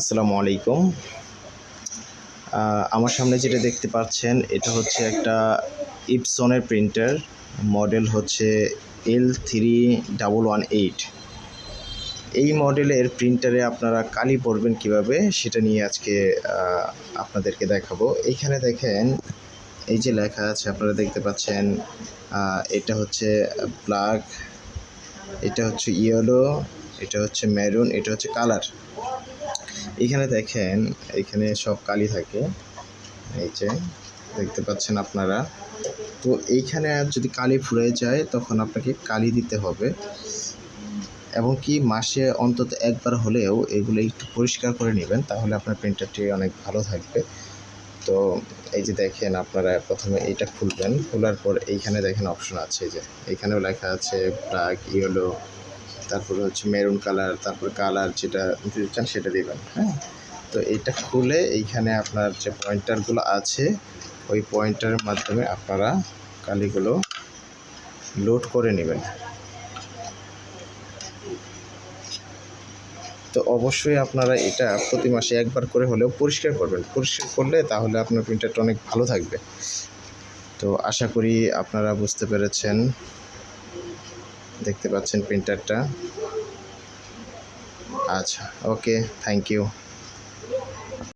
আসসালামু আলাইকুম। আমার সামনে যেটা দেখতে পাচ্ছেন, এটা হচ্ছে একটা ইপসনের প্রিন্টার মডেল হচ্ছে L three double one eight এই মডেলের প্রিন্টারে আপনারা কালি পড়বেন কীভাবে, সেটা নিয়ে আজকে আপনাদেরকে দেখাবো। এইখানে দেখেন, এই যে লেখা আছে, আপনারা দেখতে পাচ্ছেন এটা হচ্ছে ব্ল্যাক এটা হচ্ছে ইয়েলো এটা হচ্ছে মেরুন এটা হচ্ছে কালার এখানে দেখেন, এখানে সব কালি থাকে। এই যে, দেখতে পাচ্ছেন আপনারা। তো এইখানে যদি কালি ফুরে যায়, তখন আপনাকে কালি দিতে হবে। এবং কি, মাসে অন্তত একবার হলেও এগুলো একটু পরিষ্কার করে নেবেন, তাহলে আপনার প্রিন্টারটি অনেক ভালো থাকবে। তো এই যে দেখেন, আপনারা প্রথমে এইটা খুলবেন। খোলার পর এইখানে দেখেন অপশন আছে যে। এইখানেও লেখা আছে ব্ল্যাক ইয়েলো তারপরে হচ্ছে মেরুন কালার তারপরে কালার যেটা দিতে চান সেটা দেবেন হ্যাঁ? তো এটা খুলে এইখানে আপনার যে পয়েন্টারগুলো আছে, ওই পয়েন্টারের মাধ্যমে আপনারা কালিগুলো লোড করে নেবেন। তো অবশ্যই আপনারা এটা প্রতি মাসে একবার করে হলেও পরিষ্কার করবেন। পরিষ্কার করলে তাহলে আপনার প্রিন্টারটা অনেক ভালো থাকবে। তো আশা করি আপনারা বুঝতে পেরেছেন দেখতে পাচ্ছেন প্রিন্টারটা আচ্ছা ওকে থ্যাংক ইউ